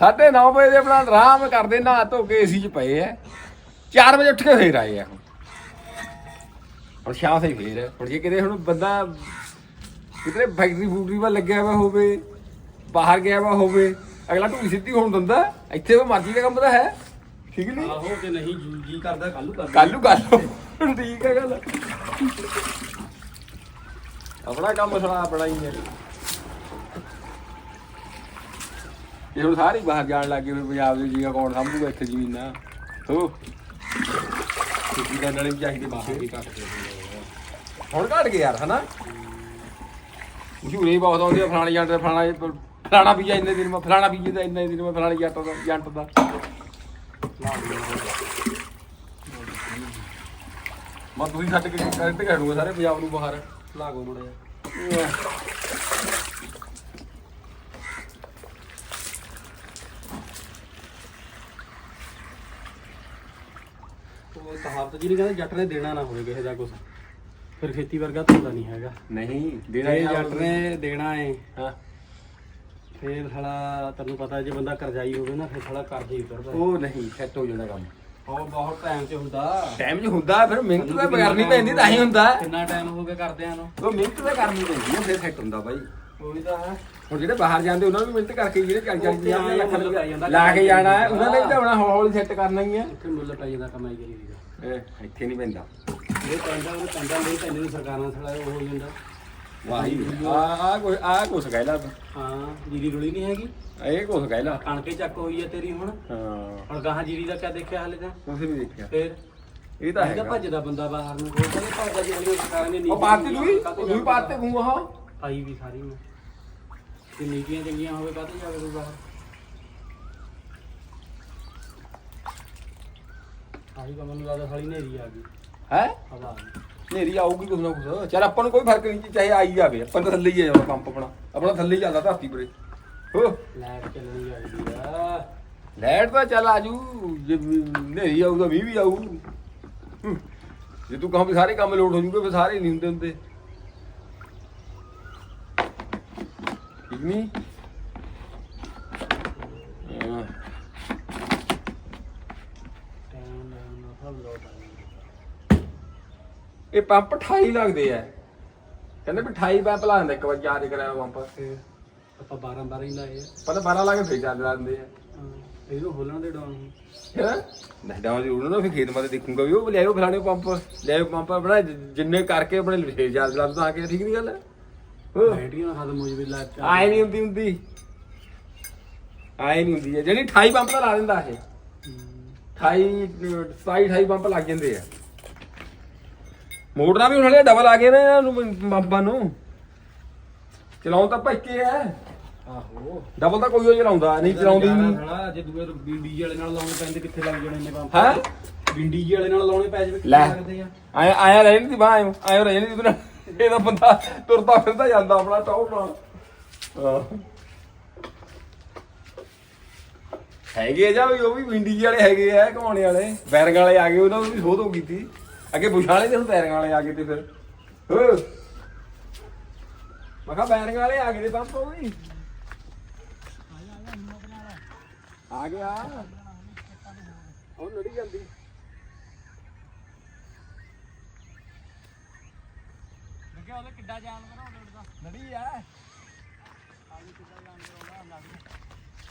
9:30 ਵਜੇ ਦੇ ਆਪਣਾ ਆਰਾਮ ਕਰਦੇ ਨਹਾ ਧੋ ਕੇ ਏਸੀ 'ਚ ਪਏ ਐ 4 ਵਜੇ ਉੱਠ ਕੇ ਫੇਰ ਆਏ ਆ ਹੁਣ। ਹੁਣ ਸ਼ਾਮ ਸੇ ਫੇਰ ਹੁਣ ਜੇ ਕਿਤੇ ਹੁਣ ਬੰਦਾ ਕਿਤੇ ਫੈਕਟਰੀ ਫੂਟਰੀ ਵਾ ਲੱਗਿਆ ਵਾ ਹੋਵੇ ਬਾਹਰ ਗਿਆ ਵਾ ਹੋਵੇ ਅਗਲਾ ਢੂਈ ਸਿੱਧੀ ਹੋਣ ਦਿੰਦਾ ਇੱਥੇ ਉਹ ਮਰਜ਼ੀ ਦਾ ਕੰਮ ਤਾਂ ਹੈ। ਠੀਕ ਨਹੀਂ? ਆਹੋ ਤੇ ਨਹੀਂ ਜੀ ਜੀ ਕਰਦਾ ਕੱਲੂ ਕਰ ਕੱਲ ਗੱਲ ਠੀਕ ਹੈ ਗੱਲ। ਆਪਣਾ ਕੰਮ ਸਾਲਾ ਆਪਣਾ ਹੀ ਹੈ। ਇਹ ਹੁਣ ਸਾਰੇ ਹੀ ਬਾਹਰ ਜਾਣ ਲੱਗੇ ਫਿਰ ਪੰਜਾਬ ਦੇ ਜੀਗਾ ਕੌਣ ਸੰਭੂਗਾ ਇੱਥੇ ਜ਼ਮੀਨਾਂ? ਹੋ। ਕਰਨ ਵਾਲੇ ਵੀ ਚਾਹੀਦੇ ਬਾਹਰ ਵੀ ਘੱਟ। ਹੁਣ ਘਟ ਗਏ ਯਾਰ ਹਨਾ? ਮਸ਼ਹੂਰੇ ਬਹੁਤ ਆਉਂਦੇ ਆ ਫਲਾਣੇ ਜੱਟ ਦਾ ਫਲਾਣਾ ਫਲਾਣਾ ਬੀਜਾ ਇੰਨੇ ਦਿਨ ਮੈਂ ਫਲਾਣਾ ਬੀਜੇ ਦਾ ਇੰਨੇ ਦਿਨ ਮੈਂ ਫਲਾਣੇ ਜੱਟ ਦਾ ਜੰਟ ਦਾ। ਮੈਂ ਤੁਸੀਂ ਛੱਡ ਕੇ ਕੱਢ ਕੇ ਹਟੂਗਾ ਸਾਰੇ ਪੰਜਾਬ ਨੂੰ ਬਾਹਰ। ਲਾਗੋ ਮੁੜਿਆ ਉਹ ਕਹਾਵਤ ਜੀ ਨਹੀਂ ਕਹਿੰਦੇ ਜੱਟ ਨੇ ਦੇਣਾ ਨਾ ਹੋਵੇ ਕਿਸੇ ਦਾ ਕੁਝ ਫਿਰ ਖੇਤੀ ਵਰਗਾ ਧੰਦਾ ਨਹੀਂ ਹੈਗਾ। ਨਹੀਂ ਜੇ ਜੱਟ ਨੇ ਦੇਣਾ ਹੈ ਹਾਂ। ਫਿਰ ਸਾਲਾ ਤੈਨੂੰ ਪਤਾ ਜੇ ਬੰਦਾ ਕਰਜ਼ਾਈ ਹੋਵੇ ਨਾ ਫਿਰ ਸਾਲਾ ਕਰਜ਼ੇ ਹੀ ਉਤਰਦਾ। ਉਹ ਨਹੀਂ ਸੈੱਟ ਹੋ ਜਾਂਦਾ ਕੰਮ। ਉਹ ਬਹੁਤ ਟਾਈਮ 'ਚ ਹੁੰਦਾ। ਟਾਈਮ 'ਚ ਹੁੰਦਾ ਫਿਰ ਮਿਹਨਤ ਤਾਂ ਕਰਨੀ ਪੈਂਦੀ ਤਾਂ ਹੀ ਹੁੰਦਾ। ਕਿੰਨਾ ਟਾਈਮ ਹੋ ਗਿਆ ਕਰਦਿਆਂ ਨੂੰ? ਉਹ ਮਿਹਨਤ ਤਾਂ ਕਰਨੀ ਪੈਂਦੀ ਹੈ ਫਿਰ ਸੈੱਟ ਹੁੰਦਾ ਬਾਈ। ਉਹੀ ਤਾਂ ਹੈ। ਹੁਣ ਜਿਹੜੇ ਬਾਹਰ ਜਾਂਦੇ ਉਹਨਾਂ ਨੂੰ ਮਿਹਨਤ ਕਰਕੇ ਜਿਹੜੇ ਚੱਲ ਉੱਥੇ ਆਏ ਲੱਖ ਜਾਂਦਾ। ਲਾ ਕੇ ਜਾਣਾ ਹੈ ਉਹਨਾਂ ਨੇ ਵੀ ਤਾਂ ਆਪਣਾ ਹੌਲੀ ਹੌਲੀ ਸੈੱਟ ਕਰਨਾ ਹੀ ਹੈ ਉੱਥੇ ਮੁੱਲ ਪੈ ਜਾਂਦਾ ਕਮਾਈ ਕਰੀ ਦੀ। ਇਹ ਇੱਥੇ ਨਹੀਂ ਪੈਂਦਾ। ਇਹ ਪੈਂਦਾ ਉਹ ਪੈਂਦਾ ਨਹੀਂ ਪੈਂਦੇ ਸਰਕਾਰਾਂ ਥੜਾ ਉਹ ਹੋ ਜਾਂਦਾ। ਵਾਹੀ ਆ। ਆ ਕੋਈ ਆ ਕੁਛ ਕਹਿਲਾ ਤੂੰ। ਹਾਂ ਜੀਰੀ ਰੁਲੀ ਨਹੀਂ ਹੈਗੀ? ਇਹ ਕੁਛ ਕਹਿਲਾ ਕਣਕੇ ਚੱਕ ਹੋਈ ਹੈ ਤੇਰੀ ਹੁਣ। ਹਾਂ। ਹੁਣ ਗਾਹਾਂ ਜੀਰੀ ਦਾ ਕਿਆ ਦੇਖਿਆ ਹਾਲੇ ਤਾਂ? ਤੁਸੀਂ ਵੀ ਦੇਖਿਆ। ਫਿਰ? ਇਹ ਤਾਂ ਇਹਦਾ ਹੈਗਾ। ਭੱਜਦਾ ਬੰਦਾ ਬਾਹਰ ਨੂੰ। ਉਹ ਕਹਿੰਦੇ ਭੱਜਦਾ ਜਿਹੜੀ ਸਰਕਾਰਾਂ ਨੇ ਉਹ ਪਾਤੀ ਦੂਈ ਦੂਈ ਪਾਤੇ ਮੂੰਹ ਆਹ? ਆਈ ਵੀ ਸਾਰੀ ਮੈਂ। ਤੇ ਨੀਤੀਆਂ ਚੰਗੀਆਂ ਹੋਵੇ ਕਾਹਤੇ ਜਾਵੇ ਕੋਈ ਬਾਹਰ? ਆਹੀ ਕੰਮ ਨੂੰ ਲੱਗਦਾ ਸਾਲੀ ਨੇਰੀ ਆ ਗਈ। ਹੈ? ਹਵਾ ਆ ਗਈ। ਨੇਰੀ ਆਊਗੀ ਕੁਛ ਨਾ ਕੁਛ। ਚਲ ਆਪਾਂ ਨੂੰ ਕੋਈ ਫ਼ਰਕ ਨਹੀਂ ਚਾਹੇ ਆਈ ਜਾਵੇ। ਆਪਾਂ ਤਾਂ ਥੱਲੇ ਹੀ ਆ ਜਾਣਾ ਪੰਪ ਆਪਣਾ। ਆਪਣਾ ਥੱਲੇ ਹੀ ਚੱਲਦਾ ਧਰਤੀ ਪਰੇ। ਹੋ। ਲੈਟ ਚੱਲਣੀ ਚਾਹੀਦੀ ਆ। ਲੈਟ ਤਾਂ ਚੱਲ ਆਜੂ। ਜੇ ਨੇਰੀ ਆਊ ਤਾਂ ਵੀ ਵੀ ਆਊ। ਜੇ ਤੂੰ ਕਹਾਂ ਵੀ ਸਾਰੇ ਕੰਮ ਲੋਟ ਹੋ ਜੂਗੇ ਫਿਰ ਸਾਰੇ ਨਹੀਂ ਹੁੰਦੇ ਹੁੰਦੇ। ਠੀਕ ਨਹੀਂ ਹਾਂ। ਇਹ ਪੰਪ 28 ਲੱਗਦੇ ਆ। ਕਹਿੰਦੇ ਵੀ 28 ਪੰਪ ਲਾ ਦਿੰਦਾ ਇੱਕ ਵਾਰ ਚਾਰਜ ਕਰਾਇਆ ਪੰਪ। ਆਪਾਂ 12 12 ਹੀ ਲਾਏ ਆ। ਪਹਿਲਾਂ 12 ਲਾ ਕੇ ਫੇਰ ਚਾਰਜ ਲਾ ਦਿੰਦੇ ਆ। ਇਹਨੂੰ ਖੋਲਣ ਦੇ ਡਾਉਨ ਹੈਂ? ਨਹੀਂ ਤਾਂ ਜ਼ਰੂਰ ਨਾ ਫਿਰ ਖੇਤ ਮਾਤੇ ਦੇਖੂੰਗਾ ਵੀ ਉਹ ਲਿਆਓ ਫਲਾਣੇ ਪੰਪ ਲਿਆਓ ਪੰਪ ਆਪਣਾ ਜਿੰਨੇ ਕਰਕੇ ਆਪਣੇ ਫੇਰ ਚਾਰਜ ਲਾ ਦਿੰਦਾ ਆ ਕੇ ਠੀਕ ਨਹੀਂ ਗੱਲ। ਹੋ। ਬੈਟਰੀਆਂ ਖਤਮ ਹੋ ਜਵੇ ਲਾ ਆਏ ਨਹੀਂ ਹੁੰਦੀ ਹੁੰਦੀ। ਆਏ ਨਹੀਂ ਹੁੰਦੀ ਹੈ ਜਿਹੜੀ 28 ਪੰਪ ਤਾਂ ਲਾ ਦਿੰਦਾ ਇਹ। 28 27 28 ਪੰਪ ਲੱਗ ਜਾਂਦੇ ਆ। ਮੋਟਰਾਂ ਵੀ ਹੁਣ ਹਲੇ ਡਬਲ ਆ ਗਏ ਨੇ ਇਹਨਾਂ ਨੂੰ ਪੰਪਾਂ ਨੂੰ। ਚਲਾਉਣ ਤਾਂ ਪੱਕੇ ਆ। ਆਹੋ। ਡਬਲ ਤਾਂ ਕੋਈ ਉਹ ਚਲਾਉਂਦਾ ਨਹੀਂ ਚਲਾਉਂਦੀ ਨਹੀਂ। ਸਾਲਾ ਜੇ ਦੂਏ ਬਿੰਡੀ ਵਾਲੇ ਨਾਲ ਲਾਉਣੇ ਪੈਂਦੇ ਕਿੱਥੇ ਲੱਗ ਜਾਣੇ ਨੇ ਪੰਪ ਹੈਂ? ਬਿੰਡੀ ਵਾਲੇ ਨਾਲ ਲਾਉਣੇ ਪੈ ਜਾਵੇ ਲੈ। ਲੱਗਦੇ ਆ? ਆਇਆ ਆਇਆ ਰਹਿ ਨਹੀਂ ਬਾਹ ਆਇਆ ਆਇਆ ਰਹਿ ਨਹੀਂ ਤੂੰ ਇਹਦਾ ਬੰਦਾ ਤੁਰਦਾ ਫਿਰਦਾ ਜਾਂਦਾ ਆਪਣਾ ਟੌਰ ਨਾਲ। ਹੈਗੇ ਜਾਂ ਵੀ ਉਹ ਵੀ ਵਿੰਡੀ ਵਾਲੇ ਹੈਗੇ ਆ ਘਮਾਉਣੇ ਵਾਲੇ। ਬੈਰੰਗ ਵਾਲੇ ਆ ਗਏ ਉਹਨਾਂ ਨੂੰ ਵੀ ਸੋਧ ਹੋ ਕੀਤੀ। ਅੱਗੇ ਬੁਸ਼ਾਂ ਵਾਲੇ ਤੇ ਹੁਣ ਬੈਰੰਗ ਵਾਲੇ ਆ ਗਏ ਤੇ ਫਿਰ। ਹੋ। ਮੈਂ ਕਿਹਾ ਬੈਰੰਗ ਵਾਲੇ ਆ ਗਏ ਤੇ ਪੰਪ ਉਹ ਵੀ ਆ ਗਿਆ। ਉਹ ਲੜੀ ਜਾਂਦੀ। ਲੱਗਿਆ ਉਹਦੇ ਕਿੱਡਾ ਜਾਨਵਰ ਹੋਣਾ ਉੱਡਦਾ ਲੜੀ ਆ। ਆਲੂ ਕਿੱਡਾ ਜਾਨਵਰ ਆਉਂਦਾ ਲੱਗ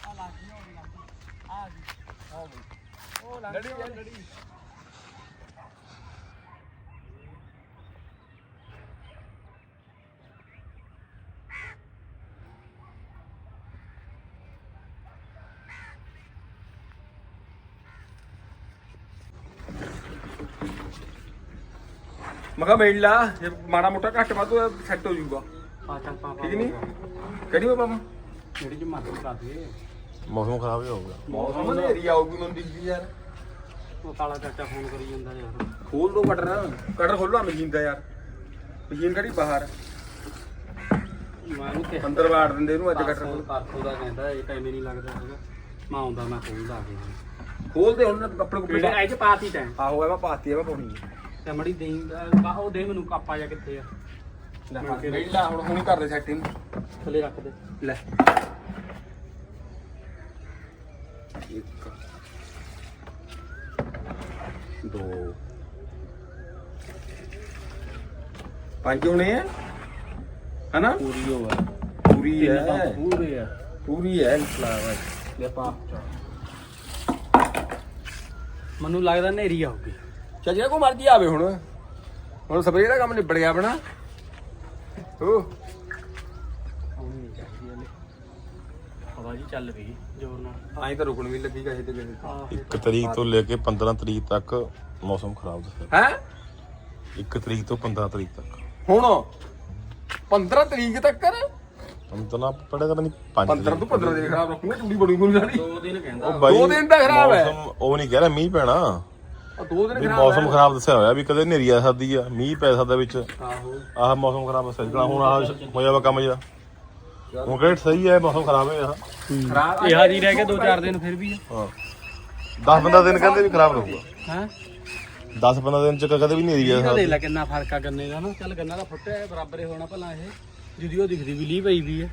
ਆ ਲੱਗ ਗਈ ਹੋਣੀ ਲੱਗ ਗਈ ਆ ਗਈ ਹੋ ਗਈ ਉਹ ਲੱਗ ਲੜੀ ਆ। ਗਈ ਲੜੀ। ਮੈਂ ਕਿਹਾ ਮੇੜ ਲਾ ਜੇ ਮਾੜਾ ਮੋਟਾ ਘੱਟ ਵੱਧ ਸੈੱਟ ਹੋ ਜਾਊਗਾ। ਆ ਚੱਲ ਪਾ ਠੀਕ ਨਹੀਂ? ਕਿਹੜੀ ਪਾਵਾਂ ਜਿਹੜੀ ਮੱਤ ਕਰ ਦੇ। ਮੌਸਮ ਖਰਾਬ ਹੀ ਹੋਊਗਾ। ਮੌਸਮ ਹਨੇਰੀ ਆਊਗੀ ਮੰਦੀ ਜੀ ਯਾਰ। ਉਹ ਕਾਲਾ ਚਾਚਾ ਫੋਨ ਕਰੀ ਜਾਂਦਾ ਯਾਰ। ਖੋਲ ਦੋ ਕਟਰ ਕਟਰ ਖੋਲੋ ਮਸ਼ੀਨ ਦਾ ਯਾਰ। ਮਸ਼ੀਨ ਕਿਹੜੀ ਬਾਹਰ? ਮੈਂ ਉਹਨੂੰ ਅੰਦਰ ਵਾੜ ਦਿੰਦੇ ਇਹਨੂੰ ਅੱਜ ਕਟਰ ਪਰਸੋਂ ਪਰਸੋਂ ਦਾ ਕਹਿੰਦਾ ਇਹ ਟਾਈਮ ਹੀ ਨਹੀਂ ਲੱਗਦਾ ਹੈਗਾ। ਮੈਂ ਆਉਂਦਾ ਮੈਂ ਖੋਲਦਾ ਆ ਕੇ। ਖੋਲਦੇ ਹੁਣ ਆਪਣੇ ਕੋਲ ਇਹ ਚ ਪਾਤੀ ਤੈਂ? ਆਹੋ ਐ ਮੈਂ ਪਾਤੀ ਐ ਮੈਂ ਪਾਉਣੀ ਤੇ ਮੜੀ ਦੇਈ ਬਾ ਉਹ ਦੇ ਮੈਨੂੰ ਕਾਪਾ ਜਾ ਕਿੱਥੇ ਆ? ਲੈ ਵੇਲਾ ਹੁਣ ਹੁਣ ਕਰ ਦੇ ਸੈਟਿੰਗ ਥੱਲੇ ਰੱਖ ਦੇ। ਲੈ। ਇੱਕ। ਦੋ। ਪੰਜ ਹੋਣੇ ਆ? ਹਨਾ? ਪੂਰੀ ਹੋ ਆ ਪੂਰੀ ਹੈ। ਪੂਰੇ ਆ। ਪੂਰੀ ਹੈ। ਲੈ ਪਾ ਮੈਨੂੰ ਲੱਗਦਾ ਨੇਰੀ ਆਊਗੀ। ਚੱਲ ਜਿਹੜਾ ਕੋ ਮਰਜ਼ੀ ਆਵੇ ਹੁਣ। ਹੁਣ ਸਪਰੇਅ ਦਾ ਕੰਮ ਨਿਬੜ ਗਿਆ ਆਪਣਾ। ਹੋ ਹਵਾ ਜੀ ਚੱਲ ਪਈ ਜ਼ੋਰ ਨਾਲ। ਆਈ ਤਾਂ ਰੁਕਣ ਵੀ ਲੱਗੀ ਕਹੇ ਤੇ ਕਹੇ ਆਹ। ਇੱਕ ਤਰੀਕ ਤੋਂ ਲੈ ਕੇ 15 ਤਰੀਕ ਤੱਕ ਮੌਸਮ ਖਰਾਬ ਦੱਸਿਆ। ਹੈ? ਇੱਕ ਤਰੀਕ ਤੋਂ 15 ਤਰੀਕ ਤੱਕ। ਹੁਣ? 15 ਤਰੀਕ ਤੱਕ? ਕਰ ਹੁਣ ਤਾਂ ਨਾ ਪੜੇ ਤਾਂ ਨਹੀਂ 5 15 ਤੋਂ 15 ਦਿਨ ਖਰਾਬ ਰੱਖੂਗਾ ਚੂੜੀ ਬੜੀ ਗੁੰਨ ਸਾਡੀ ਦੋ ਦਿਨ ਕਹਿੰਦਾ। ਉਹ ਬਾਈ ਦੋ ਦਿਨ ਤਾਂ ਖਰਾਬ ਹੈ। ਮੌਸਮ ਉਹ ਨਹੀਂ ਕਹਿ ਰਿਹਾ ਮੀਂਹ ਪੈਣਾ। ਦੋ ਦਿਨ ਵੀ ਖਰਾਬ ਮੌਸਮ। ਖਰਾਬ ਦੱਸਿਆ ਹੋਇਆ ਵੀ ਕਦੇ ਹਨੇਰੀ ਆ ਸਕਦੀ ਆ ਮੀਂਹ ਪੈ ਸਕਦਾ ਵਿੱਚ। ਆਹੋ। ਆਹ ਮੌਸਮ ਖਰਾਬ ਦੱਸਿਆ ਜਿਹੜਾ ਹੁਣ ਆਹ ਹੋਇਆ ਵਾ ਕੰਮ ਜਿਹੜਾ ਹੁਣ ਕਿਹੜਾ ਸਹੀ ਹੈ ਮੌਸਮ ਖਰਾਬ ਹੈ ਆਹ। ਖਰਾਬ ਇਹ ਹਾਜੀ ਰਹਿ ਕੇ ਦੋ ਚਾਰ ਦਿਨ ਫਿਰ ਵੀ ਹਾਂ। 10 15 ਦਿਨ ਕਹਿੰਦੇ ਵੀ ਖਰਾਬ ਰਹੂਗਾ। ਹੈ? 10 15 ਦਿਨ ਚ ਕਦੇ ਵੀ ਹਨੇਰੀ ਆ ਸਕਦੀ। ਦੇਖ ਲੈ ਕਿੰਨਾ ਫ਼ਰਕ ਆ ਗੰਨੇ ਦਾ ਨਾ। ਚੱਲ ਗੰਨਾ ਦਾ ਫੁੱਟਿਆ ਬਰਾਬਰ ਹੀ ਹੋਣਾ ਭਲਾ ਇਹ। ਜਿਹਦੀ ਉਹ ਦਿਖਦੀ ਵੀ ਲੀ ਪਈ ਵੀ ਹੈ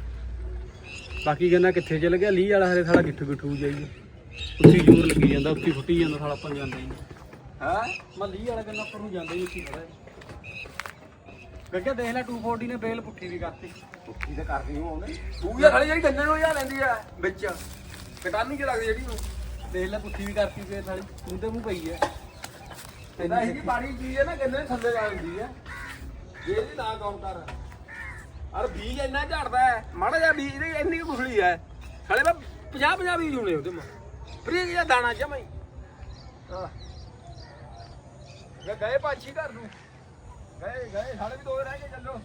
ਬਾਕੀ ਗੰਨਾ ਕਿੱਥੇ ਚਲ ਗਿਆ? ਲੀ ਵਾਲਾ ਹਰੇ ਸਾਲਾ ਗਿੱਠੂ ਗਿੱਠੂ ਜਾਈਏ ਉੱਥੇ ਜ਼ੋਰ ਲੱਗੀ ਜਾਂਦਾ ਉੱਥੇ ਫੁੱਟੀ ਜਾਂਦਾ ਸਾਲਾ ਆਪਾਂ ਜਾਂਦਾ ਨਹੀਂ। ਹੈ? ਮੈਂ ਲੀ ਵਾਲਾ ਗੰਨਾ ਉੱਪਰ ਨੂੰ ਜਾਂਦਾ ਹੀ ਉੱਥੇ ਖੜਾ ਗੱਗਾ ਦੇਖ ਲੈ 240 ਨੇ ਬੇਲ ਪੁੱਠੀ ਵੀ ਕਰਤੀ। ਕੀ ਤਾਂ ਕਰਦੀ ਹੂੰ ਉਹਨੇ। ਤੂੰ ਯਾਰ ਖਾਲੀ ਜਿਹੜੀ ਗੰਨੇ ਨੂੰ ਜਾ ਲੈਂਦੀ ਆ ਵਿੱਚ। ਕਟਾਨੀ ਕਿ ਲੱਗਦੀ ਜਿਹੜੀ ਨੂੰ। ਦੇਖ ਲੈ ਪੁੱਠੀ ਵੀ ਕਰਤੀ ਬੇਲ ਸਾਲੀ ਮੂੰਹ ਤੇ ਮੂੰਹ ਪਈ ਹੈ ਇਹਦਾ ਹੀ ਪਾਣੀ ਚੀਜ਼ ਹੈ ਨਾ ਗੰਨੇ ਦੇ ਥੱਲੇ ਲਾ ਦਿੰਦੀ ਹੈ ਜੇ ਇਹਦੀ ਨਾ ਕੌਣ ਕਰ ਅਰ ਬੀਜ ਇੰਨਾ ਝੜਦਾ ਹੈ। ਮਾੜਾ ਜਿਹਾ ਬੀਜ ਦੀ ਇੰਨੀ ਕੁ ਗੁਠਲੀ ਹੈ। ਸਾਲੇ ਮੈਂ 50 50 ਬੀਜ ਹੋਣੇ ਉਹਦੇ ਮਾ ਫਰੀ ਜਿਹਾ ਦਾਣਾ ਜਮਾਈ ਗਏ ਗਏ ਪਾਛੀ ਘਰ ਨੂੰ। ਗਏ ਗਏ ਸਾਲੇ ਵੀ ਦੋ ਰਹਿ ਗਏ ਚੱਲੋ।